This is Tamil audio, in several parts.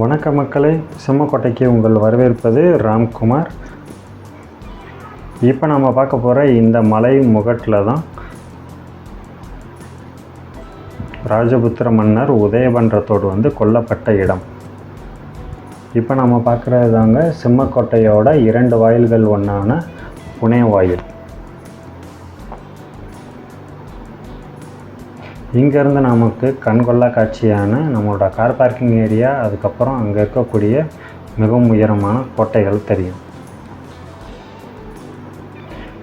வணக்க மக்களே. சிம்மக்கோட்டைக்கு உங்கள் வரவேற்பது ராம்குமார். இப்போ நம்ம பார்க்க போகிற இந்த மலை முகட்டில் தான் ராஜபுத்திர மன்னர் உதயபன்றத்தோடு வந்து கொல்லப்பட்ட இடம். இப்போ நம்ம பார்க்குறது தாங்க சிம்மக்கோட்டையோட இரண்டு வாயில்கள் ஒன்றான புனே வாயில். இங்கேருந்து நமக்கு கண்கொள்ளா காட்சியான நம்மளோட கார் பார்க்கிங் ஏரியா அதுக்கப்புறம் அங்கே இருக்கக்கூடிய மிகவும் உயரமான கோட்டைகள் தெரியும்.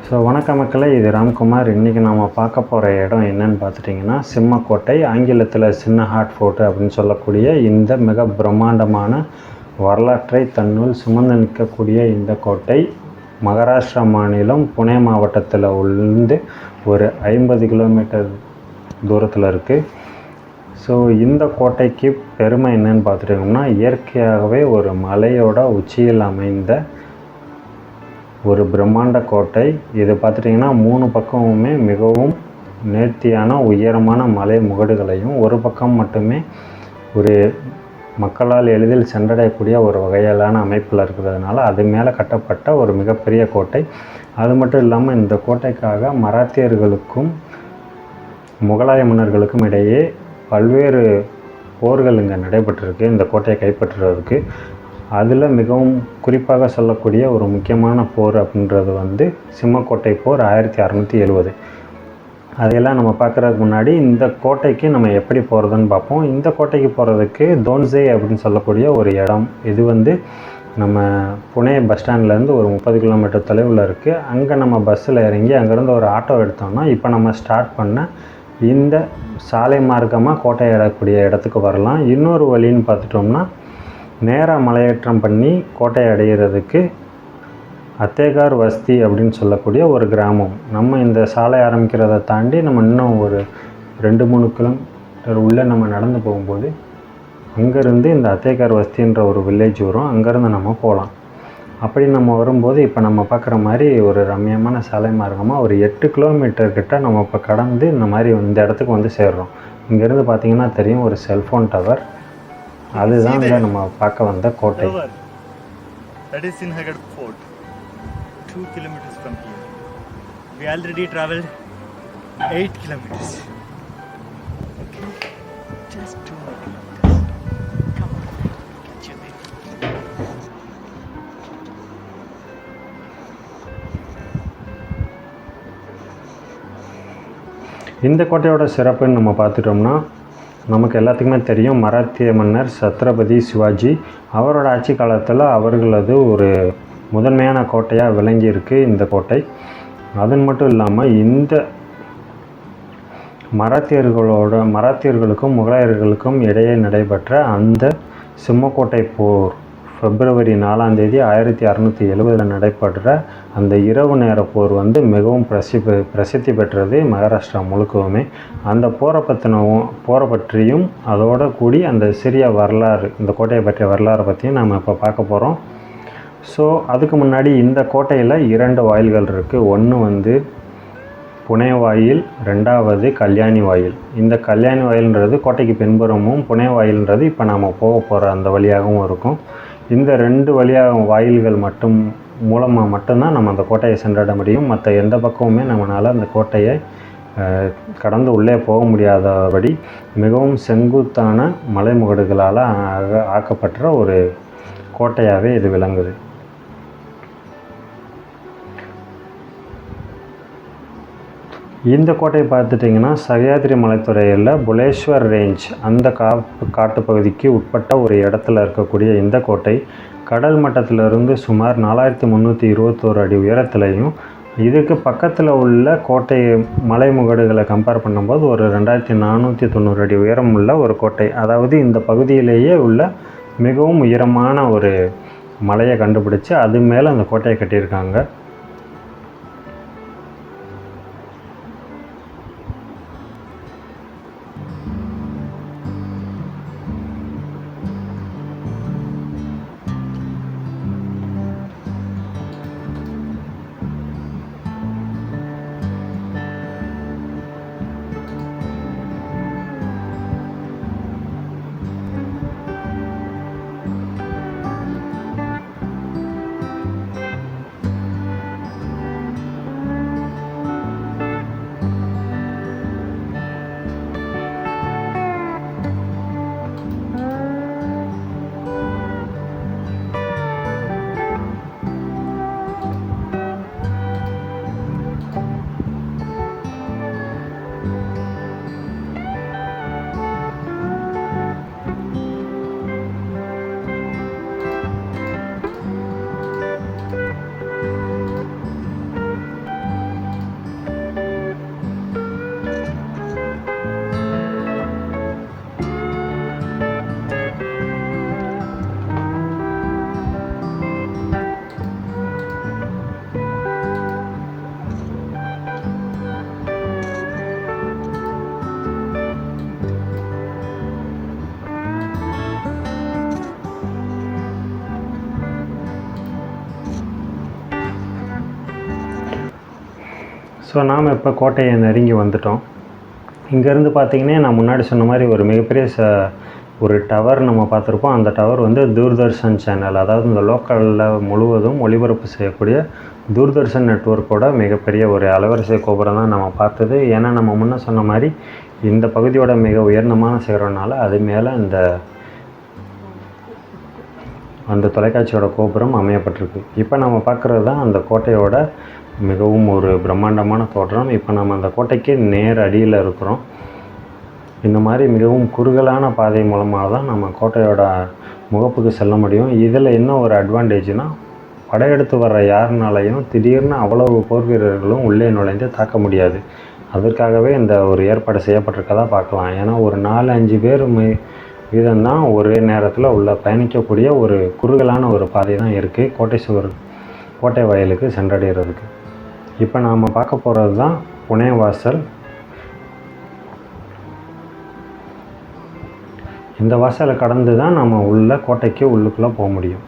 ஸோ வணக்க மக்களே இது ராம்குமார். இன்றைக்கி நாம் பார்க்க போகிற இடம் என்னன்னு பார்த்துட்டிங்கன்னா சிம்மக்கோட்டை ஆங்கிலத்தில் சின்ன ஹார்ட் ஃபோர்ட் அப்படின்னு சொல்லக்கூடிய இந்த மிக பிரம்மாண்டமான வரலாற்றை தன்னுள் சுமந்து நிற்கக்கூடிய இந்த கோட்டை மகாராஷ்டிரா மாநிலம் புனே மாவட்டத்தில் உள்ள ஒரு ஐம்பது கிலோமீட்டர் தூரத்தில் இருக்குது ஸோ இந்த கோட்டைக்கு பெருமை என்னன்னு பார்த்துட்டிங்கன்னா இயற்கையாகவே ஒரு மலையோட உச்சியில் அமைந்த ஒரு பிரம்மாண்ட கோட்டை. இது பார்த்துட்டிங்கன்னா மூணு பக்கமுமே மிகவும் நேர்த்தியான உயரமான மலை முகடுகளையும் ஒரு பக்கம் மட்டுமே ஒரு மக்களால் எளிதில் சென்றடையக்கூடிய ஒரு வகையிலான அமைப்பில் இருக்கிறதுனால அது மேலே கட்டப்பட்ட ஒரு மிகப்பெரிய கோட்டை. அது மட்டும் இல்லாமல் இந்த கோட்டைக்காக மராத்தியர்களுக்கும் முகலாய மன்னர்களுக்கும் இடையே பல்வேறு போர்கள் இங்கே நடைபெற்றிருக்கு. இந்த கோட்டையை கைப்பற்றுறதுக்கு. அதில் மிகவும் குறிப்பாக சொல்லக்கூடிய ஒரு முக்கியமான போர் அப்படின்றது வந்து சிம்மக்கோட்டை போர் ஆயிரத்தி அறநூற்றி எழுவது. அதையெல்லாம் நம்ம பார்க்குறதுக்கு முன்னாடி இந்த கோட்டைக்கு நம்ம எப்படி போகிறதுன்னு பார்ப்போம். இந்த கோட்டைக்கு போகிறதுக்கு தோன்சே அப்படின்னு சொல்லக்கூடிய ஒரு இடம். இது வந்து நம்ம புனே பஸ் ஸ்டாண்ட்லேருந்து ஒரு முப்பது கிலோமீட்டர் தொலைவில் இருக்குது அங்கே நம்ம பஸ்ஸில் இறங்கி அங்கேருந்து ஒரு ஆட்டோ எடுத்தோம்னா இப்போ நம்ம ஸ்டார்ட் பண்ண இந்த சாலை மார்க்கமாக கோட்டை ஏறக்கூடிய இடத்துக்கு வரலாம். இன்னொரு வழின்னு பார்த்துட்டோம்னா நேராக மலையேற்றம் பண்ணி கோட்டை அடையிறதுக்கு அத்தேகார் வஸ்தி அப்படின்னு சொல்லக்கூடிய ஒரு கிராமம். நம்ம இந்த சாலை ஆரம்பிக்கிறத தாண்டி நம்ம இன்னும் ஒரு ரெண்டு மூணு கிலோமீட்டர் உள்ளே நம்ம நடந்து போகும்போது அங்கேருந்து இந்த அத்தேகார் வஸ்தின்ற ஒரு வில்லேஜ் வரும். அங்கேருந்து நம்ம போகலாம். அப்படி நம்ம வரும்போது இப்போ நம்ம பார்க்குற மாதிரி ஒரு ரம்மியமான சாலை மார்க்கமாக ஒரு எட்டு கிலோமீட்டர் கிட்ட நம்ம இப்போ கடந்து இந்த மாதிரி இந்த இடத்துக்கு வந்து சேர்றோம் இங்கேருந்து பார்த்தீங்கன்னா தெரியும் ஒரு செல்ஃபோன் டவர் அதுதான் இங்கே நம்ம பார்க்க வந்த கோட்டை. That is Sinhagad Fort. Two kilometers from here. We already traveled eight kilometers. Okay. Just two இந்த கோட்டையோட சிறப்புன்னு நம்ம பார்த்துட்டோம்னா நமக்கு எல்லாத்துக்குமே தெரியும் மராத்திய மன்னர் சத்ரபதி சிவாஜி அவரோட ஆட்சி காலத்தில் அவர்களது ஒரு முதன்மையான கோட்டையாக விளங்கியிருக்கு இந்த கோட்டை. அதன் மட்டும் இல்லாமல் இந்த மராத்தியர்களோட மராத்தியர்களுக்கும் முகலாயர்களுக்கும் இடையே நடைபெற்ற அந்த சிம்மக்கோட்டை போர் பிப்ரவரி நாலாம் தேதி ஆயிரத்தி அறநூற்றி எழுபதில் நடைபெற்ற அந்த இரவு நேர போர் வந்து மிகவும் பிரசி பிரசித்தி பெற்றது மகாராஷ்டிரா முழுக்கவுமே. அந்த போரை பற்றினவும் போரை பற்றியும் அதோட கூடி அந்த சிறிய வரலாறு இந்த கோட்டையை பற்றிய வரலாறை பற்றியும் நம்ம இப்போ பார்க்க போகிறோம் ஸோ அதுக்கு முன்னாடி இந்த கோட்டையில் இரண்டு வாயில்கள் இருக்குது ஒன்று வந்து புனே வாயில் ரெண்டாவது கல்யாணி வாயில். இந்த கல்யாணி வாயில்ன்றது கோட்டைக்கு பின்புறமும் புனே வாயில்ன்றது இப்போ நாம் போக போகிற அந்த வழியாகவும் இருக்கும். இந்த ரெண்டு வழியாக வாயில்கள் மட்டும் மூலமாக மட்டும்தான் நம்ம அந்த கோட்டையை சென்றட முடியும். மற்ற எந்த பக்கமுமே நம்மளால் அந்த கோட்டையை கடந்து உள்ளே போக முடியாதபடி மிகவும் செங்குத்தான மலைமுகடுகளால் ஆக- ஆக்கப்பட்ட ஒரு கோட்டையாகவே இது விளங்குது. இந்த கோட்டையை பார்த்துட்டிங்கன்னா சகயாத்ரி மலைத்துறையில் புலேஸ்வர் ரேஞ்ச் அந்த கா காட்டுப்பகுதிக்கு உட்பட்ட ஒரு இடத்துல இருக்கக்கூடிய இந்த கோட்டை கடல் மட்டத்திலிருந்து சுமார் நாலாயிரத்தி முந்நூற்றி இருபத்தோரு அடி உயரத்துலையும் இதுக்கு பக்கத்தில் உள்ள கோட்டை மலைமுகடுகளை கம்பேர் பண்ணும்போது ஒரு ரெண்டாயிரத்தி நானூற்றி தொண்ணூறு அடி உயரம் உள்ள ஒரு கோட்டை. அதாவது இந்த பகுதியிலேயே உள்ள மிகவும் உயரமான ஒரு மலையை கண்டுபிடிச்சு அது மேலே அந்த கோட்டையை கட்டியிருக்காங்க. ஸோ நாம் இப்போ கோட்டையை நெருங்கி வந்துட்டோம். இங்கேருந்து பார்த்தீங்கன்னா நான் முன்னாடி சொன்ன மாதிரி ஒரு மிகப்பெரிய ச ஒரு டவர் நம்ம பார்த்துருப்போம். அந்த டவர் வந்து தூர்தர்ஷன் சேனல் அதாவது இந்த லோக்கலில் முழுவதும் ஒளிபரப்பு செய்யக்கூடிய தூர்தர்ஷன் நெட்ஒர்க்கோட மிகப்பெரிய ஒரு அலவரிசை கோபுரம் தான் நம்ம பார்த்தது. ஏன்னா நம்ம முன்னே சொன்ன மாதிரி இந்த பகுதியோட மிக உயர்ந்தமான சிகரம்னால அது மேலே இந்த அந்த தொலைக்காட்சியோட கோபுரம் அமையப்பட்டிருக்கு. இப்போ நம்ம பார்க்குறது தான் அந்த கோட்டையோட மிகவும் ஒரு பிரம்மாண்டமான தோற்றம். இப்போ நம்ம அந்த கோட்டைக்கு நேர் அடியில் இருக்கிறோம். இந்த மாதிரி மிகவும் குறுகலான பாதை மூலமாக தான் நம்ம கோட்டையோட முகப்புக்கு செல்ல முடியும். இதில் என்ன ஒரு அட்வான்டேஜ்னால் படையெடுத்து வர்ற யாருனாலையும் திடீர்னு அவ்வளவு போர் வீரர்களும் உள்ளே நுழைந்து தாக்க முடியாது. அதற்காகவே இந்த ஒரு ஏற்பாடு செய்யப்பட்டிருக்கதா பார்க்கலாம். ஏன்னா ஒரு நாலு அஞ்சு பேர் வீதம்தான் ஒரே நேரத்தில் உள்ள பயணிக்கக்கூடிய ஒரு குறுகலான ஒரு பாதை தான் இருக்குது கோட்டை சுவர் கோட்டை வயலுக்கு சென்றடைகிறதுக்கு இப்போ நாம் பார்க்க போகிறது தான் புனே வாசல். இந்த வாசலை கடந்து தான் நம்ம உள்ள கோட்டைக்கு உள்ளுக்குள்ளே போக முடியும்.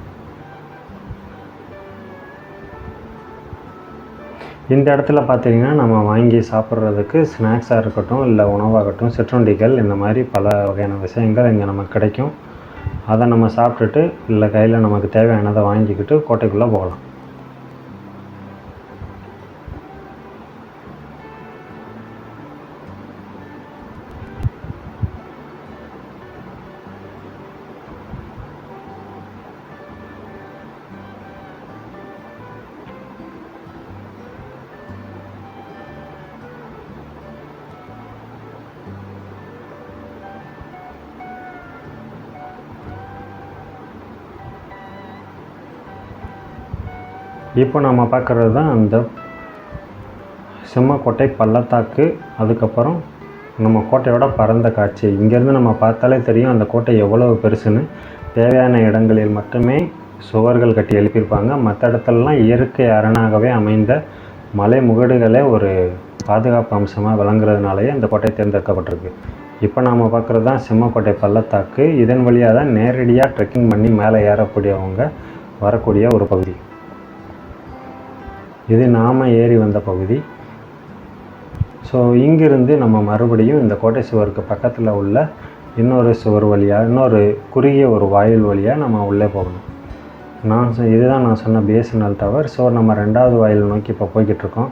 இந்த இடத்துல பார்த்தீங்கன்னா நம்ம வாங்கி சாப்பிட்றதுக்கு ஸ்நாக்ஸாக இருக்கட்டும் இல்லை உணவாகட்டும் சிற்றுண்டிகள் இந்த மாதிரி பல வகையான விஷயங்கள் இங்கே நமக்கு கிடைக்கும். அதை நம்ம சாப்பிட்டுட்டு இல்லை கையில் நமக்கு தேவையானதை வாங்கிக்கிட்டு கோட்டைக்குள்ளே போகலாம். இப்போ நம்ம பார்க்குறது தான் அந்த சிம்மக்கோட்டை பள்ளத்தாக்கு அதுக்கப்புறம் நம்ம கோட்டையோட பரந்த காட்சி. இங்கேருந்து நம்ம பார்த்தாலே தெரியும் அந்த கோட்டை எவ்வளவு பெருசுன்னு. தேவையான இடங்களில் மட்டுமே சுவர்கள் கட்டி எழுப்பியிருப்பாங்க. மற்ற இடத்துலலாம் இயற்கை அரணாகவே அமைந்த மலை முகடுகளே ஒரு பாதுகாப்பு அம்சமாக விளங்குறதுனாலேயே இந்த கோட்டை தேர்ந்தெடுக்கப்பட்டிருக்கு. இப்போ நாம் பார்க்குறது தான் சிம்மக்கோட்டை பள்ளத்தாக்கு. இதன் வழியாக தான் நேரடியாக ட்ரெக்கிங் பண்ணி மேலே ஏறக்கூடியவங்க வரக்கூடிய ஒரு பகுதி. இது நாம் ஏறி வந்த பகுதி. ஸோ இங்கிருந்து நம்ம மறுபடியும் இந்த கோட்டை சுவருக்கு பக்கத்தில் உள்ள இன்னொரு சுவர் வழியாக இன்னொரு குறுகிய ஒரு வாயில் வழியாக நம்ம உள்ளே போகணும். நான் சொ- இதுதான் நான் சொன்ன பிஎஸ்என்எல் டவர் ஸோ நம்ம ரெண்டாவது வாயில் நோக்கி இப்போ போய்கிட்டு இருக்கோம்.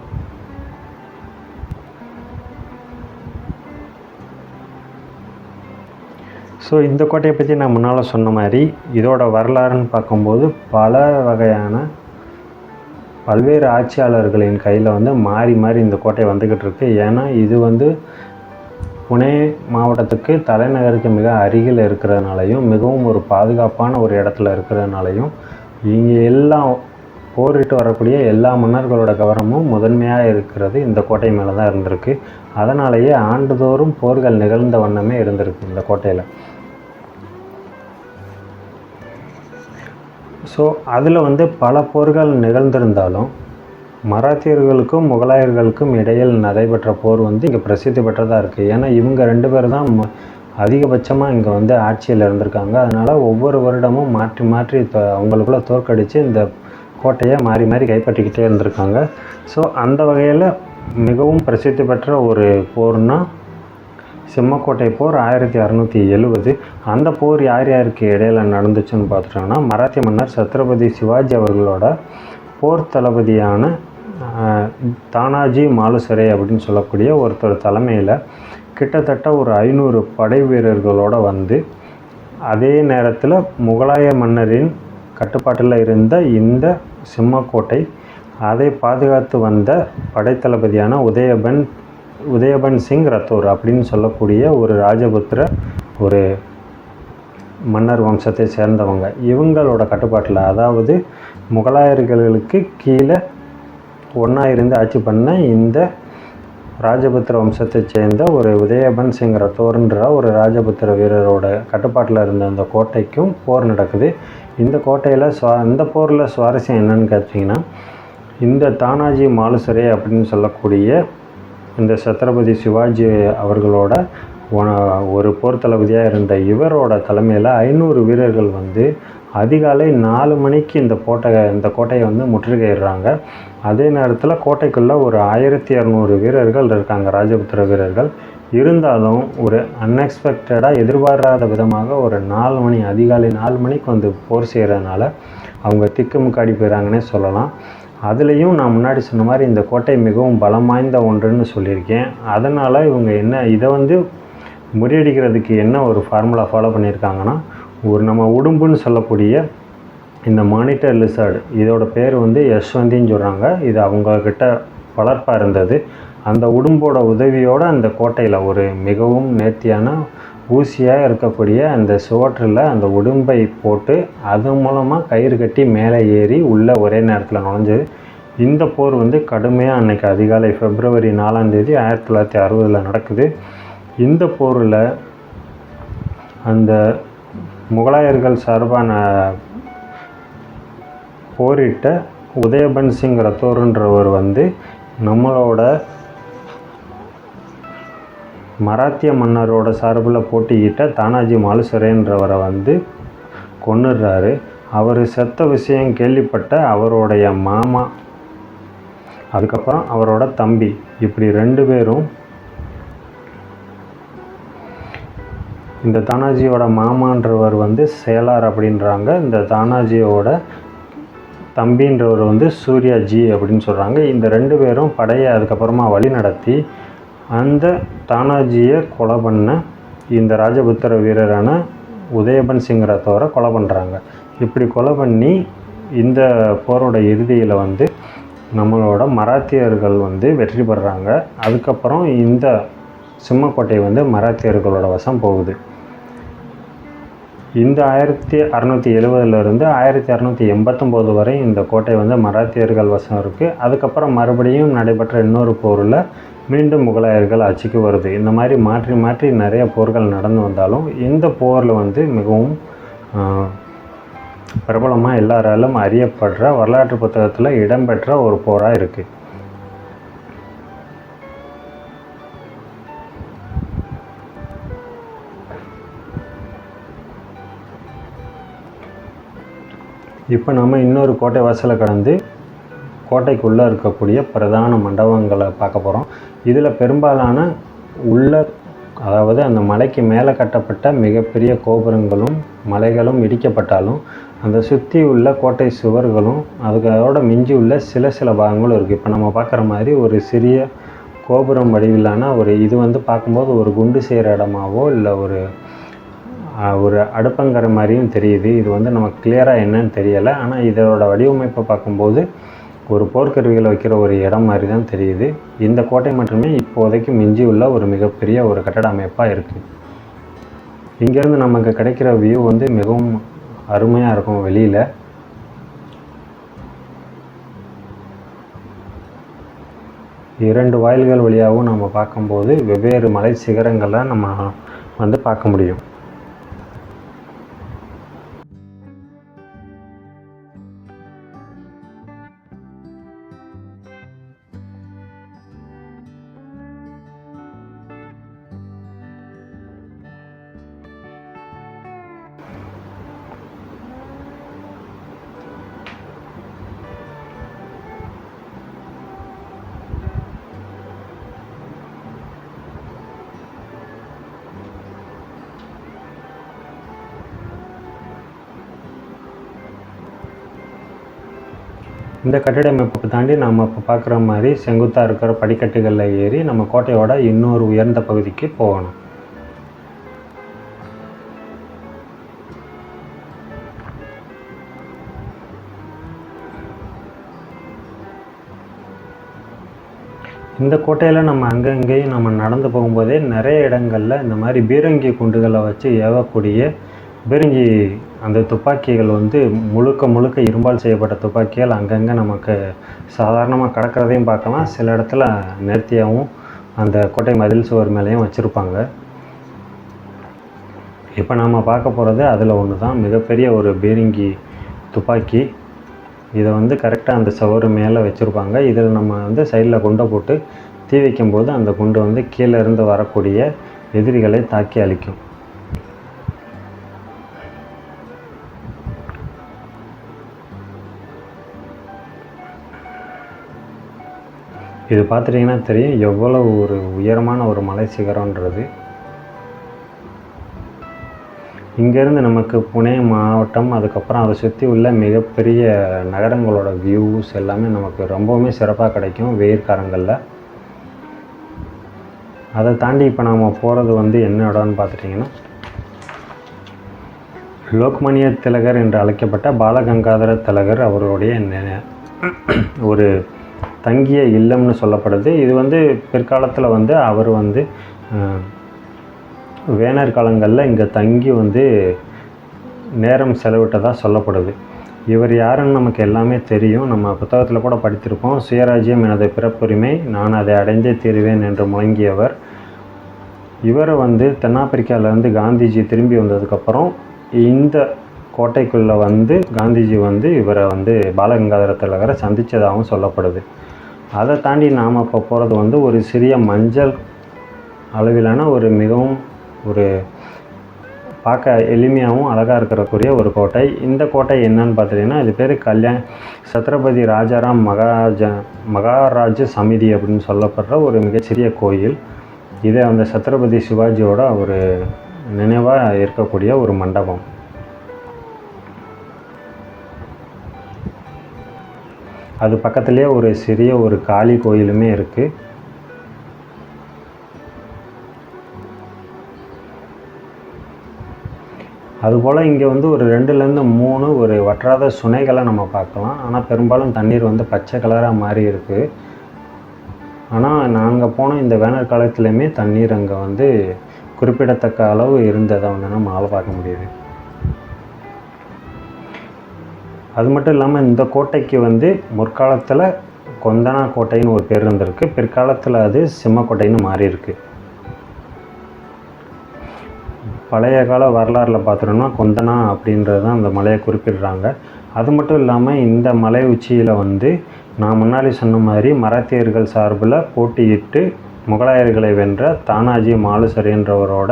ஸோ இந்த கோட்டையை பற்றி நான் முன்னால் சொன்ன மாதிரி இதோட வரலாறுன்னு பார்க்கும்போது பல வகையான பல்வேறு ஆட்சியாளர்களின் கையில் வந்து மாறி மாறி இந்த கோட்டை வந்துக்கிட்டு இருக்கு. ஏன்னா இது வந்து புனே மாவட்டத்துக்கு தலைநகருக்கு மிக அருகில் இருக்கிறதுனாலையும் மிகவும் ஒரு பாதுகாப்பான ஒரு இடத்துல இருக்கிறதுனாலையும் இங்கே எல்லாம் போரிட்டு வரக்கூடிய எல்லா மன்னர்களோட கவனமும் முதன்மையாக இருக்கிறது இந்த கோட்டை மேலே தான் இருந்திருக்கு. அதனாலேயே ஆண்டுதோறும் போர்கள் நிகழ்ந்த வண்ணமே இருந்திருக்கு இந்த கோட்டையில். ஸோ அதில் வந்து பல போர்கள் நிகழ்ந்திருந்தாலும் மராத்தியர்களுக்கும் முகலாயர்களுக்கும் இடையில் நடைபெற்ற போர் வந்து இங்கே பிரசித்தி பெற்றதாக இருக்குது ஏன்னா இவங்க ரெண்டு பேர் தான் ம- அதிகபட்சமாக இங்கே வந்து ஆட்சியில் இருந்திருக்காங்க. அதனால் ஒவ்வொரு வருடமும் மாற்றி மாற்றி அவங்களுக்குள்ள தோற்கடித்து இந்த கோட்டையை மாறி மாறி கைப்பற்றிக்கிட்டே இருந்திருக்காங்க. ஸோ அந்த வகையில் மிகவும் பிரசித்தி பெற்ற ஒரு போர்னால் சிம்மக்கோட்டை போர் ஆயிரத்தி அறநூற்றி எழுவது அந்த போர் யார் யாருக்கு இடையில் நடந்துச்சுன்னு பார்த்துட்டோம்னா மராத்திய மன்னர் சத்ரபதி சிவாஜி அவர்களோட போர் தளபதியான தானாஜி மாலுசரே அப்படின்னு சொல்லக்கூடிய ஒருத்தர் தலைமையில் கிட்டத்தட்ட ஒரு ஐநூறு படை வீரர்களோடு வந்து அதே நேரத்தில் முகலாய மன்னரின் கட்டுப்பாட்டில் இருந்த இந்த சிம்மக்கோட்டை அதை பாதுகாத்து வந்த படைத்தளபதியான உதயபன் உதயபன் சிங் ரத்தோர் அப்படின்னு சொல்லக்கூடிய ஒரு ராஜபுத்திர ஒரு மன்னர் வம்சத்தை சேர்ந்தவங்க. இவங்களோட கட்டுப்பாட்டில் அதாவது முகலாயர்களுக்கு கீழே ஒன்றா இருந்து ஆட்சி பண்ண இந்த ராஜபுத்திர வம்சத்தைச் சேர்ந்த ஒரு உதயபன் சிங் ரத்தோர்ன்ற ஒரு ராஜபுத்திர வீரரோட கட்டுப்பாட்டில் இருந்த அந்த கோட்டைக்கும் போர் நடக்குது. இந்த கோட்டையில் சுவா இந்த போரில் சுவாரஸ்யம் என்னன்னு கேட்டிங்கன்னா இந்த தானாஜி மாலுசரே அப்படின்னு சொல்லக்கூடிய இந்த சத்ரபதி சிவாஜி அவர்களோட ஒரு போர் தளபதியாக இருந்த இவரோட தலைமையில் ஐநூறு வீரர்கள் வந்து அதிகாலை நாலு மணிக்கு இந்த கோட்டை இந்த கோட்டையை வந்து முற்றுகையிடுறாங்க. அதே நேரத்தில் கோட்டைக்குள்ளே ஒரு ஆயிரத்தி இரநூறு வீரர்கள் இருக்காங்க ராஜபுத்திர வீரர்கள். இருந்தாலும் ஒரு அன்எக்ஸ்பெக்டடாக எதிர்பாராத விதமாக ஒரு நாலு மணி அதிகாலை நாலு மணிக்கு வந்து போர் செய்கிறதுனால அவங்க திக்குமுக்காடி போயிறாங்கன்னே சொல்லலாம். அதுலேயும் நான் முன்னாடி சொன்ன மாதிரி இந்த கோட்டை மிகவும் பலம் வாய்ந்த ஒன்றுன்னு சொல்லியிருக்கேன். அதனால் இவங்க என்ன இதை வந்து முறியடிக்கிறதுக்கு என்ன ஒரு ஃபார்முலா ஃபாலோ பண்ணியிருக்காங்கன்னா ஒரு நம்ம உடும்புன்னு சொல்லக்கூடிய இந்த மானிட்டர் லிசர்டு இதோட பேர் வந்து யஷ்வந்தின்னு சொல்கிறாங்க இது அவங்கக்கிட்ட வளர்ப்பாக இருந்தது. அந்த உடும்போட உதவியோடு அந்த கோட்டையில் ஒரு மிகவும் நேர்த்தியான ஊசியாக இருக்கக்கூடிய அந்த சுவற்றில் அந்த உடும்பை போட்டு அது மூலமாக கயிறு கட்டி மேலே ஏறி உள்ளே ஒரே நேரத்தில் நுழைஞ்சது. இந்த போர் வந்து கடுமையாக அன்னைக்கு அதிகாலை பிப்ரவரி நாலாந்தேதி ஆயிரத்தி தொள்ளாயிரத்தி அறுபதில் நடக்குது. இந்த போரில் அந்த முகலாயர்கள் சார்பான போரிட்ட உதயபன் சிங் ரத்தோருன்றவர் வந்து நம்மளோட மராத்திய மன்னரோட சார்பில் போட்டியிட்ட தானாஜி மாலுசரேன்றவரை வந்து கொன்னுடுறாரு. அவர் செத்த விஷயம் கேள்விப்பட்ட அவருடைய மாமா அதுக்கப்புறம் அவரோட தம்பி இப்படி ரெண்டு பேரும் இந்த தானாஜியோட மாமான்றவர் வந்து சேலார் அப்படின்றாங்க. இந்த தானாஜியோட தம்பின்றவர் வந்து சூர்யாஜி அப்படின்னு சொல்கிறாங்க இந்த ரெண்டு பேரும் படையை அதுக்கப்புறமா வழி நடத்தி அந்த தானாஜியை கொலை பண்ண இந்த ராஜபுத்திர வீரரான உதயபன் சிங் ரத்தோரை கொலை பண்ணுறாங்க இப்படி கொலை பண்ணி இந்த போரோட இறுதியில் வந்து நம்மளோட மராத்தியர்கள் வந்து வெற்றி பெறுறாங்க அதுக்கப்புறம் இந்த சிம்மக்கோட்டை வந்து மராத்தியர்களோட வசம் போகுது. இந்த ஆயிரத்தி அறநூற்றி எழுவதுலேருந்து ஆயிரத்தி அறநூற்றி எண்பத்தொம்போது வரை இந்த கோட்டை வந்து மராத்தியர்கள் வசம் இருக்குது அதுக்கப்புறம் மறுபடியும் நடைபெற்ற இன்னொரு போரில் மீண்டும் முகலாயர்கள் ஆட்சிக்கு வருது. இந்த மாதிரி மாற்றி மாற்றி நிறைய போர்கள் நடந்து வந்தாலும் இந்த போரில் வந்து மிகவும் பிரபலமாக எல்லாராலும் அறியப்படுற வரலாற்று புத்தகத்தில் இடம்பெற்ற ஒரு போராக இருக்குது இப்போ நம்ம இன்னொரு கோட்டை வாசலை கடந்து கோட்டைக்குள்ளே இருக்கக்கூடிய பிரதான மண்டபங்களை பார்க்க போகிறோம் இதில் பெரும்பாலான உள்ள அதாவது அந்த மலைக்கு மேலே கட்டப்பட்ட மிகப்பெரிய கோபுரங்களும் மலைகளும் இடிக்கப்பட்டாலும் அந்த சுற்றி உள்ள கோட்டை சுவர்களும் அதுக்கோட மிஞ்சி உள்ள சில சில பாகங்களும் இருக்குது இப்போ நம்ம பார்க்குற மாதிரி ஒரு சிறிய கோபுரம் வடிவிலான ஒரு இது வந்து பார்க்கும்போது ஒரு குண்டு செய்கிற இடமாவோ இல்லை ஒரு ஒரு அடுப்பங்கிற மாதிரியும் தெரியுது. இது வந்து நமக்கு கிளியராக என்னன்னு தெரியலை. ஆனால் இதோட வடிவமைப்பை பார்க்கும்போது ஒரு போர்க்கருவிகளை வைக்கிற ஒரு இடம் மாதிரி தான் தெரியுது. இந்த கோட்டை மட்டுமே இப்போதைக்கு மிஞ்சி உள்ள ஒரு மிகப்பெரிய ஒரு கட்டட அமைப்பாக இருக்குது இங்கேருந்து நமக்கு கிடைக்கிற வியூ வந்து மிகவும் அருமையாக இருக்கும் வெளியில். இரண்டு வாயில்கள் வழியாகவும் நம்ம பார்க்கும்போது வெவ்வேறு மலை சிகரங்களை நம்ம வந்து பார்க்க முடியும். இந்த கட்டிட அமைப்பை தாண்டி நம்ம இப்போ பார்க்குற மாதிரி செங்குத்தாக இருக்கிற படிக்கட்டுகளில் ஏறி நம்ம கோட்டையோட இன்னொரு உயர்ந்த பகுதிக்கு போகணும். இந்த கோட்டையில் நம்ம அங்கங்கேயும் நம்ம நடந்து போகும்போதே நிறைய இடங்களில் இந்த மாதிரி பீரங்கி குண்டுகளை வச்சு ஏவக்கூடிய பீரங்கி அந்த துப்பாக்கிகள் வந்து முழுக்க முழுக்க இரும்பால் செய்யப்பட்ட துப்பாக்கிகள் அங்கங்கே நமக்கு சாதாரணமாக கடக்கிறதையும் பார்க்கலாம். சில இடத்துல நேர்த்தியாகவும் அந்த கோட்டை மதில் சுவர் மேலேயும் வச்சுருப்பாங்க. இப்போ நாம் பார்க்க போகிறது அதில் ஒன்று தான் மிகப்பெரிய ஒரு பீரங்கி துப்பாக்கி. இதை வந்து கரெக்டாக அந்த சுவர் மேலே வச்சுருப்பாங்க. இதில் நம்ம வந்து சைடில் குண்டை போட்டு தீ வைக்கும்போது அந்த குண்டு வந்து கீழே இருந்து வரக்கூடிய எதிரிகளை தாக்கி அழிக்கும். இது பார்த்துட்டிங்கன்னா தெரியும் எவ்வளோ ஒரு உயரமான ஒரு மலை சிகரன்றது இங்கேருந்து நமக்கு புனே மாவட்டம் அதுக்கப்புறம் அதை சுற்றி உள்ள மிகப்பெரிய நகரங்களோட வியூஸ் எல்லாமே நமக்கு ரொம்பவுமே சிறப்பாக கிடைக்கும் வெயில் காலங்களில் அதை தாண்டி இப்போ நாம் போகிறது வந்து என்ன இடம்னு பார்த்துட்டிங்கன்னா லோக்மானிய திலகர் என்று அழைக்கப்பட்ட பாலகங்காதர திலகர் அவருடைய நெ- ஒரு தங்கிய இல்லம்னு சொல்லப்படுது. இது வந்து பிற்காலத்தில் வந்து அவர் வந்து வேனர் காலங்களில் இங்கே தங்கி வந்து நேரம் செலவிட்டதாக சொல்லப்படுது. இவர் யாருன்னு நமக்கு எல்லாமே தெரியும். நம்ம புத்தகத்தில் கூட படித்திருப்போம். சுயராஜ்யம் எனது பிறப்புரிமை நான் அதை அடைந்தே தீருவேன் என்று முழங்கியவர். இவரை வந்து தென்னாப்பிரிக்காவிலேருந்து காந்திஜி திரும்பி வந்ததுக்கப்புறம் இந்த கோட்டைக்குள்ளே வந்து காந்திஜி வந்து இவரை வந்து பாலகங்காதர திலகரை சந்தித்ததாகவும் சொல்லப்படுது. அதை தாண்டி நாம் இப்போ போகிறது வந்து ஒரு சிறிய மஞ்சள் அளவிலான ஒரு மிகவும் ஒரு பார்க்க எளிமையாகவும் அழகாக இருக்கக்கூடிய ஒரு கோட்டை. இந்த கோட்டை என்னன்னு பார்த்தீங்கன்னா இது பேர் கல்யாண் சத்ரபதி ராஜாராம் மகாராஜ மகாராஜ சமிதி அப்படின்னு சொல்லப்படுற ஒரு மிகச்சிறிய கோயில். இது அந்த சத்ரபதி சிவாஜியோட ஒரு நினைவாக இருக்கக்கூடிய ஒரு மண்டபம். அது பக்கத்துலேயே ஒரு சிறிய ஒரு காளி கோயிலுமே இருக்குது அதுபோல் இங்கே வந்து ஒரு ரெண்டுலேருந்து மூணு ஒரு வற்றாத சுனைகளை நம்ம பார்க்கலாம். ஆனால் பெரும்பாலும் தண்ணீர் வந்து பச்சை கலராக மாறி இருக்குது ஆனால் நாங்கள் போன இந்த வேனர் காலத்துலேயுமே தண்ணீர் அங்கே வந்து குறிப்பிடத்தக்க அளவு இருந்ததை வந்து நம்மளால் பார்க்க முடியுது. அது மட்டும் இல்லாமல் இந்த கோட்டைக்கு வந்து முற்காலத்தில் கொந்தனா கோட்டைன்னு ஒரு பேர் இருந்திருக்கு. பிற்காலத்தில் அது சிம்மக்கோட்டைன்னு மாறியிருக்கு. பழைய கால வரலாறில் பார்த்துட்டோம்னா கொந்தனா அப்படின்றது தான் அந்த மலையை குறிப்பிடுறாங்க. அது மட்டும் இல்லாமல் இந்த மலை உச்சியில் வந்து நான் முன்னாடி சொன்ன மாதிரி மராத்தியர்கள் சார்பில் போட்டியிட்டு முகலாயர்களை வென்ற தானாஜி மாலுசரி என்றவரோட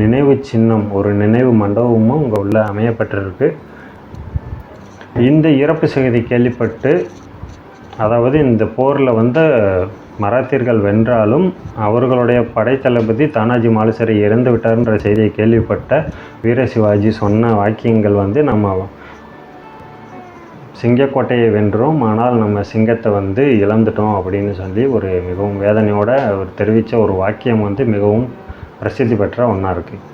நினைவு சின்னம் ஒரு நினைவு மண்டபமும் இங்கே உள்ளே அமையப்பட்டிருக்கு இந்த இறப்பு செய்தி கேள்விப்பட்டு அதாவது இந்த போரில் வந்து மராத்தியர்கள் வென்றாலும் அவர்களுடைய படைத்தளபதி தானாஜி மாலுசரி இறந்து விட்டார்ன்ற செய்தியை கேள்விப்பட்ட வீர சிவாஜி சொன்ன வாக்கியங்கள் வந்து நம்ம சிங்கக்கோட்டையை வென்றோம் ஆனால் நம்ம சிங்கத்தை வந்து இழந்துட்டோம் அப்படின்னு சொல்லி ஒரு மிகவும் வேதனையோட அவர் தெரிவித்த ஒரு வாக்கியம் வந்து மிகவும் பிரசித்தி பெற்ற ஒன்றா இருக்குது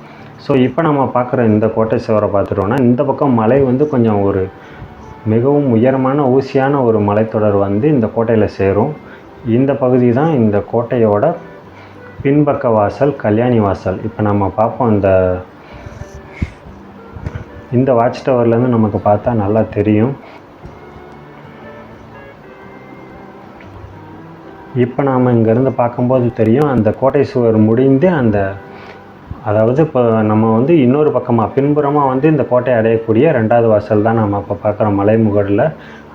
ஸோ இப்போ நம்ம பார்க்குற இந்த கோட்டை சுவரை பார்த்துட்டோன்னா இந்த பக்கம் மலை வந்து கொஞ்சம் ஒரு மிகவும் உயரமான ஊசியான ஒரு மலைத்தொடர் வந்து இந்த கோட்டையில் சேரும். இந்த பகுதி தான் இந்த கோட்டையோட பின்பக்க வாசல் கல்யாணி வாசல். இப்போ நம்ம பார்ப்போம் இந்த இந்த வாட்ச் டவர்லேருந்து நமக்கு பார்த்தா நல்லா தெரியும். இப்போ நாம் இங்கேருந்து பார்க்கும்போது தெரியும் அந்த கோட்டை சுவர் முடிந்து அந்த அதாவது இப்போ நம்ம வந்து இன்னொரு பக்கமாக பின்புறமாக வந்து இந்த கோட்டையை அடையக்கூடிய ரெண்டாவது வாசல் தான் நம்ம இப்போ பார்க்குறோம் மலைமுகடில்.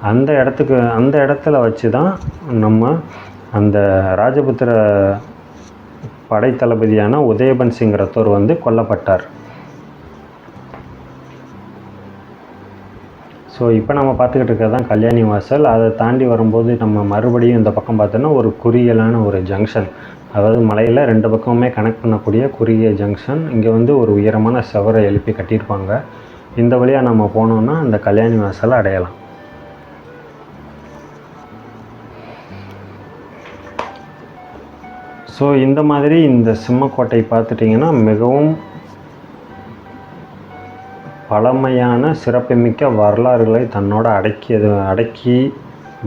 அந்த இடத்துக்கு அந்த இடத்துல வச்சு தான் நம்ம அந்த ராஜபுத்திர படைத்தளபதியான உதயபன் சிங் ரத்தோர் வந்து கொல்லப்பட்டார். ஸோ இப்போ நம்ம பார்த்துக்கிட்டு இருக்கிறது தான் கல்யாணி வாசல். அதை தாண்டி வரும்போது நம்ம மறுபடியும் இந்த பக்கம் பார்த்தோன்னா ஒரு குறியலான ஒரு ஜங்ஷன் அதாவது மலையில் ரெண்டு பக்கமுமே கனெக்ட் பண்ணக்கூடிய குறுகிய ஜங்ஷன் இங்கே வந்து ஒரு உயரமான செவரை எழுப்பி கட்டியிருப்பாங்க. இந்த வழியாக நம்ம போனோம்னா அந்த கல்யாணி வாசலை அடையலாம். ஸோ இந்த மாதிரி இந்த சிம்மக்கோட்டை பார்த்துட்டிங்கன்னா மிகவும் பழமையான சிறப்புமிக்க வரலாறுகளை தன்னோட அடக்கியது அடக்கி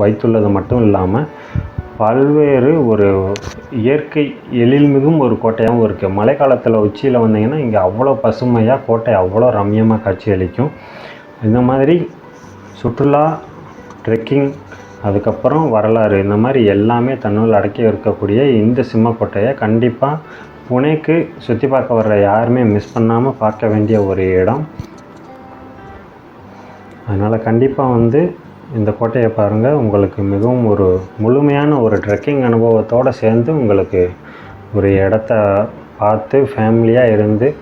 வைத்துள்ளது மட்டும் இல்லாமல் பல்வேறு ஒரு இயற்கை எழில்மிகும் ஒரு கோட்டையாகவும் இருக்குது மழை காலத்தில் உச்சியில் வந்தீங்கன்னா இங்கே அவ்வளோ பசுமையாக கோட்டை அவ்வளோ ரம்யமாக காட்சியளிக்கும் இந்த மாதிரி சுற்றுலா ட்ரெக்கிங் அதுக்கப்புறம் வரலாறு இந்த மாதிரி எல்லாமே தன்னுள் அடக்கி இருக்கக்கூடிய இந்த சிம்மக்கோட்டையை கண்டிப்பாக புனேக்கு சுற்றி பார்க்க வர்ற யாருமே மிஸ் பண்ணாமல் பார்க்க வேண்டிய ஒரு இடம். அதனால் கண்டிப்பாக வந்து இந்த கோட்டையை பாருங்கள் உங்களுக்கு மிகவும் ஒரு முழுமையான ஒரு ட்ரெக்கிங் அனுபவத்தோடு சேர்ந்து உங்களுக்கு ஒரு இடத்த பார்த்து ஃபேமிலியாக இருந்து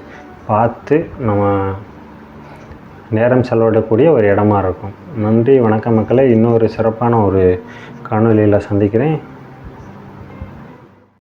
பார்த்து நம்ம நேரம் செலவிடக்கூடிய ஒரு இடமா இருக்கும். நன்றி வணக்கம் மக்களை. இன்னொரு சிறப்பான ஒரு காணொளியில் சந்திக்கிறேன்.